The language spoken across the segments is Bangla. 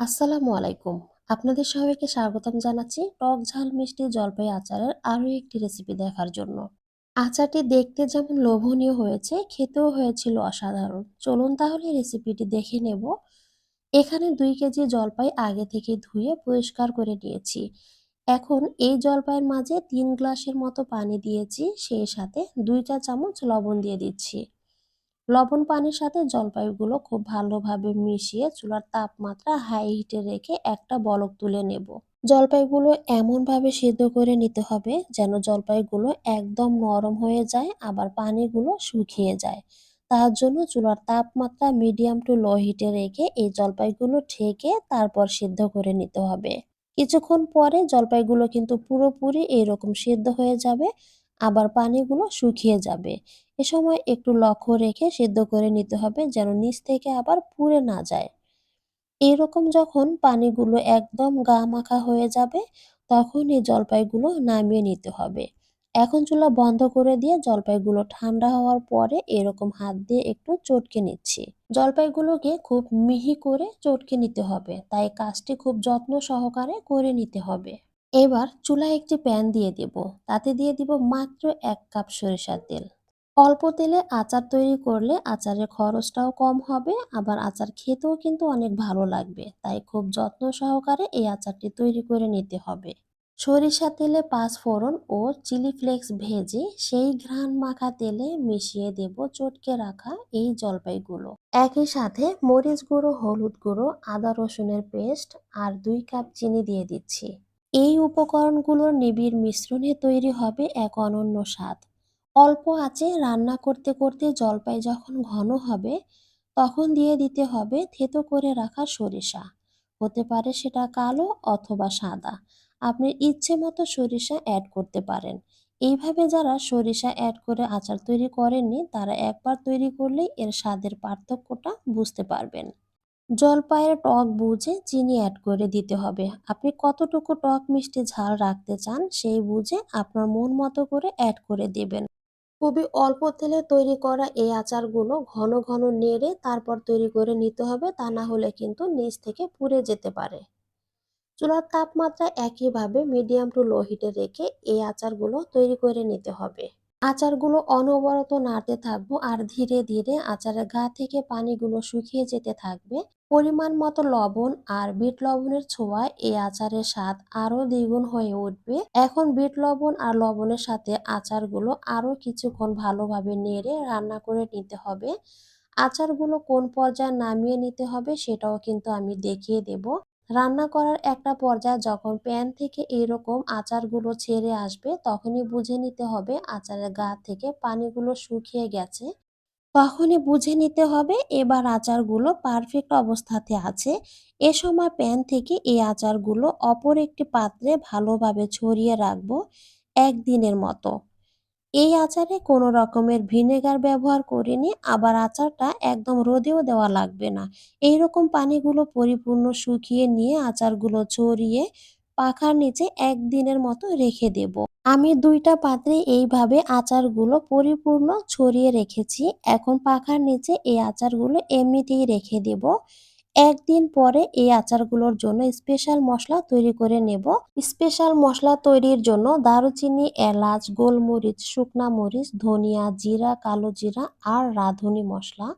আসসালামু আলাইকুম। আপনাদের সবাইকে স্বাগতম জানাচ্ছি টক ঝাল মিষ্টি জলপাই আচারের আরও একটি রেসিপি দেখার জন্য। আচারটি দেখতে যেমন লোভনীয় হয়েছে, খেতেও হয়েছিল অসাধারণ। চলুন তাহলে রেসিপিটি দেখে নেব। এখানে দুই কেজি জলপাই আগে থেকে ধুয়ে পরিষ্কার করে নিয়েছি। এখন এই জলপাইয়ের মাঝে তিন গ্লাসের মতো পানি দিয়েছি, সেই সাথে দুইটা চামচ লবণ দিয়ে দিচ্ছি। লবণ পানির সাথে জলপাইগুলো খুব ভালোভাবে মিশিয়ে চুলার তাপমাত্রা হাই হিটে রেখে একটা বলক তুলে নেব। জলপাইগুলো এমনভাবে সিদ্ধ করে নিতে হবে যেন জলপাইগুলো একদম নরম হয়ে যায়, আবার পানিগুলো শুকিয়ে যায়। তার জন্য চুলার তাপমাত্রা মিডিয়াম টু লো হিটে রেখে এই জলপাইগুলো ঠেকে তারপর সিদ্ধ করে নিতে হবে। কিছুক্ষণ পরে জলপাইগুলো কিন্তু পুরোপুরি এইরকম সিদ্ধ হয়ে যাবে। আবার পানিগুলো শুকিয়ে যাবে। এ সময় একটু লক্ষ্য রেখে সিদ্ধ করে নিতে হবে যেন নিচ থেকে আবার পুড়ে না যায়। এরকম যখন পানিগুলো একদম গা মাখা হয়ে যাবে তখন এই জলপাইগুলো নামিয়ে নিতে হবে। এখন চুলা বন্ধ করে দিয়ে জলপাইগুলো ঠান্ডা হওয়ার পরে এরকম হাত দিয়ে একটু চটকে নিচ্ছি। জলপাইগুলোকে খুব মিহি করে চটকে নিতে হবে, তাই কাজটি খুব যত্ন সহকারে করে নিতে হবে। এবার চুলায় একটি প্যান দিয়ে দেব। তাতে দিয়ে দিব মাত্র এক কাপ সরিষার তেল। অল্প তেলে আচার তৈরি করলে আচারের খরচটাও কম হবে, আবার আচার খেতেও কিন্তু অনেক ভালো লাগবে। তাই খুব যত্ন সহকারে এই আচারটি তৈরি করে নিতে হবে। সরিষা তেলে পাঁচ ফোড়ন ও চিলি ফ্লেক্স ভেজে সেই ঘ্রাণ মাখা তেলে মিশিয়ে দেব চটকে রাখা এই জলপাইগুলো। একই সাথে মরিচ গুঁড়ো, হলুদ গুঁড়ো, আদা রসুনের পেস্ট আর দুই কাপ চিনি দিয়ে দিচ্ছি। এই উপকরণগুলোর নিবিড় মিশ্রণে তৈরি হবে এক অনন্য স্বাদ। অল্প আঁচে রান্না করতে করতে জলপাই যখন ঘন হবে, তখন দিয়ে দিতে হবে থেতো করে রাখা সরিষা। হতে পারে সেটা কালো অথবা সাদা। আপনি ইচ্ছে মতো সরিষা অ্যাড করতে পারেন। এইভাবে যারা সরিষা অ্যাড করে আচার তৈরি করেননি, তারা একবার তৈরি করলেই এর স্বাদের পার্থক্যটা বুঝতে পারবেন। জলপাইয়ের টক বুঝে চিনি অ্যাড করে দিতে হবে। আপনি কতটুকু টক মিষ্টি ঝাল রাখতে চান, সেই বুঝে আপনার মন মতো করে অ্যাড করে দেবেন। খুবই অল্প তেলে তৈরি করা এই আচারগুলো ঘন ঘন নেড়ে তারপর তৈরি করে নিতে হবে, তা না হলে কিন্তু নিচ থেকে পুড়ে যেতে পারে। চুলার তাপমাত্রা একইভাবে মিডিয়াম টু লো হিটে রেখে এই আচারগুলো তৈরি করে নিতে হবে। আচারগুলো অনবরত নাড়তে থাকব আর ধীরে ধীরে আচারের গা থেকে পানিগুলো শুকিয়ে যেতে থাকবে। পরিমাণ মতো লবণ আর বিট লবণের ছোঁয়ায় এই আচারের স্বাদ আরও দ্বিগুণ হয়ে উঠবে। এখন বিট লবণ আর লবণের সাথে আচারগুলো আরও কিছুক্ষণ ভালোভাবে নেড়ে রান্না করে নিতে হবে। আচারগুলো কোন পর্যায়ে নামিয়ে নিতে হবে সেটাও কিন্তু আমি দেখিয়ে দেব। রান্না করার একটা পর্যায়ে যখন প্যান থেকে এরকম আচারগুলো ছেড়ে আসবে তখনই বুঝে নিতে হবে আচারের গা থেকে পানিগুলো শুকিয়ে গেছে। তখনই বুঝে নিতে হবে এবার আচারগুলো পারফেক্ট অবস্থাতে আছে। এ সময় প্যান থেকে এই আচারগুলো অপর একটি পাত্রে ভালোভাবে ছড়িয়ে রাখব একদিনের মতো। এই আচারে কোনো রকমের ভিনেগার ব্যবহার করিনি, আবার আচারটা একদম রোদেও দেওয়া লাগবে না। এইরকম পানিগুলো পরিপূর্ণ শুকিয়ে নিয়ে আচারগুলো ছড়িয়ে পাখার নিচে একদিনের মতো রেখে দেব। আমি দুইটা পাত্রে এইভাবে আচারগুলো পরিপূর্ণ ছড়িয়ে রেখেছি। এখন পাখার নিচে এই আচারগুলো এমনিতেই রেখে দেব। একদিন পরে এই আচারগুলোর জন্য স্পেশাল মশলা তৈরি করে নেব। স্পেশাল মশলা তৈরির জন্য দারুচিনি, এলাচ, গোলমরিচ, শুকনা মরিচ, ধনিয়া, জিরা, কালো জিরা আর রাঁধুনি মশলা।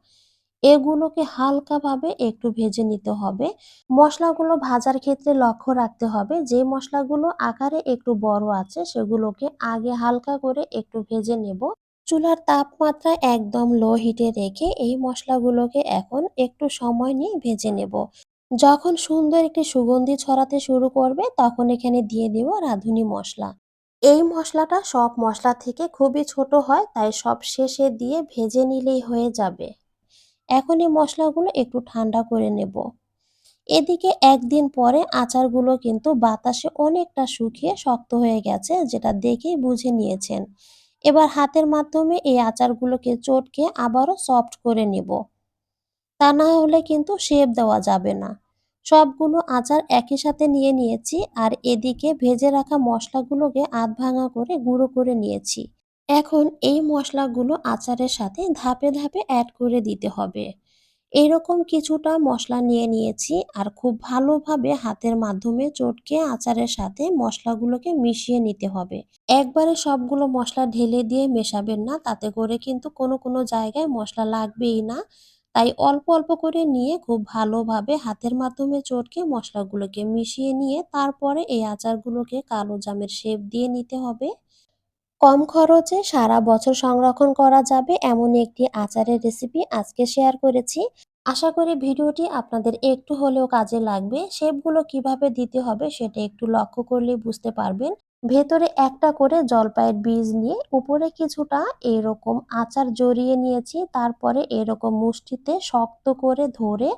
এগুলোকে হালকাভাবে একটু ভেজে নিতে হবে। মশলাগুলো ভাজার ক্ষেত্রে লক্ষ্য রাখতে হবে যে মশলাগুলো আকারে একটু বড় আছে, সেগুলোকে আগে হালকা করে একটু ভেজে নেব। চুলার তাপমাত্রা একদম লো হিটে রেখে এই মশলাগুলোকে এখন একটু সময় নিয়ে ভেজে নেব। যখন সুন্দর একটি সুগন্ধি ছড়াতে শুরু করবে, তখন এখানে দিয়ে দিব রাঁধুনি মশলা। এই মশলাটা সব মশলা থেকে খুবই ছোট হয়, তাই সব শেষে দিয়ে ভেজে নিলেই হয়ে যাবে। এখন এই মশলাগুলো একটু ঠান্ডা করে নেব। এদিকে একদিন পরে আচারগুলো কিন্তু বাতাসে অনেকটা শুকিয়ে শক্ত হয়ে গেছে, যেটা দেখেই বুঝে নিয়েছেন। এবার হাতের মাধ্যমে এই আচারগুলোকে চটকে আবারও সফট করে নেব। তা না হলে কিন্তু শেপ দেওয়া যাবে না। সবগুলো আচার একই সাথে নিয়ে নিয়েছি আর এদিকে ভেজে রাখা মশলাগুলোকে আধ ভাঙা করে গুঁড়ো করে নিয়েছি। এখন এই মশলাগুলো আচারের সাথে ধাপে ধাপে অ্যাড করে দিতে হবে। এরকম কিছুটা মশলা নিয়ে নিয়েছি আর খুব ভালোভাবে হাতের মাধ্যমে চটকে আচারের সাথে মশলাগুলোকে মিশিয়ে নিতে হবে। একবারে সবগুলো মশলা ঢেলে দিয়ে মেশাবেন না, তাতে করে কিন্তু কোনো কোনো জায়গায় মশলা লাগবেই না। তাই অল্প অল্প করে নিয়ে খুব ভালোভাবে হাতের মাধ্যমে চটকে মশলাগুলোকে মিশিয়ে নিয়ে তারপরে এই আচারগুলোকে কালো জামের শেপ দিয়ে নিতে হবে। কম খরচে সারা বছর সংরক্ষণ করা যাবে এমন একটি আচারের রেসিপি আজকে শেয়ার করেছি। আশা করি ভিডিওটি আপনাদের একটু হলেও কাজে লাগবে। শেপগুলো কীভাবে দিতে হবে সেটা একটু লক্ষ্য করলে বুঝতে পারবেন। ভেতরে একটা করে জলপাইয়ের বীজ নিয়ে উপরে কিছুটা এরকম আচার জড়িয়ে নিয়েছি। তারপরে এরকম মুষ্টিতে শক্ত করে ধরে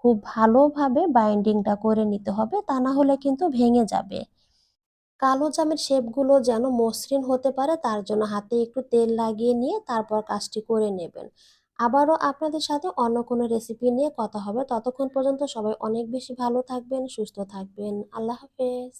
খুব ভালোভাবে বাইন্ডিংটা করে নিতে হবে। তা না হলে কিন্তু ভেঙে যাবে। কালো জামের শেপগুলো যেন মসৃণ হতে পারে, তার জন্য হাতে একটু তেল লাগিয়ে নিয়ে তারপর কাজটি করে নেবেন। আবারও আপনাদের সাথে অন্য কোনো রেসিপি নিয়ে কথা হবে। ততক্ষণ পর্যন্ত সবাই অনেক বেশি ভালো থাকবেন, সুস্থ থাকবেন। আল্লাহ হাফেজ।